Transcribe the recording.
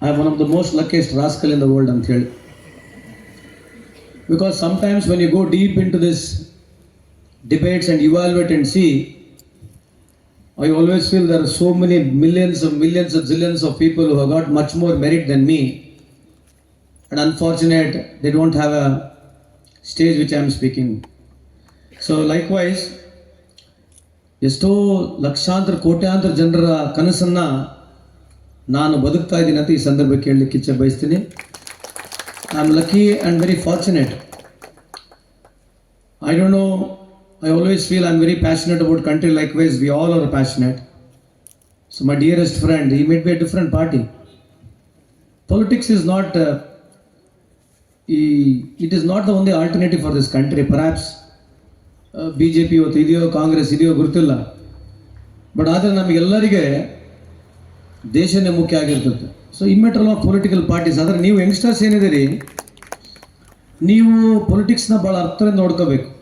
I am one of the most luckiest rascal in the world ಅಂತ ಹೇಳಿ because sometimes when you go deep into this debates and evaluate and see I always feel there are so many millions of millions of zillions of people who have got much more merit than me and unfortunate they don't have a stage which I am speaking so likewise ಎಷ್ಟೋ ಲಕ್ಷಾಂತರ ಕೋಟ್ಯಾಂತರ ಜನರ ಕನಸನ್ನ ನಾನು ಬದುಕ್ತಾ ಇದ್ದೀನಿ ಅಂತ ಈ ಸಂದರ್ಭಕ್ಕೆ ಹೇಳಲಿಕ್ಕೆ ಇಚ್ಛೆ ಬಯಸ್ತೀನಿ. I am lucky and very fortunate I don't know I always feel I am very passionate about country likewise we all our passionate so my dearest friend ಈ may be a different party politics is not ಈ it is not the ಒಂದೇ alternative for this country perhaps B J P ಇವತ್ತು ಇದೆಯೋ, ಕಾಂಗ್ರೆಸ್ ಇದೆಯೋ ಗೊತ್ತಿಲ್ಲ but ಆದರೆ ನಮಗೆಲ್ಲರಿಗೆ ದೇಶನೇ ಮುಖ್ಯ ಆಗಿರ್ತದೆ. So immaterial of political parties ಆದರೆ ನೀವು ಯಂಗ್ಸ್ಟರ್ಸ್ ಏನಿದ್ದೀರಿ? ನೀವು ಪೊಲಿಟಿಕ್ಸ್ನ ಭಾಳ ಅರ್ಥದಿಂದ ನೋಡ್ಕೋಬೇಕು.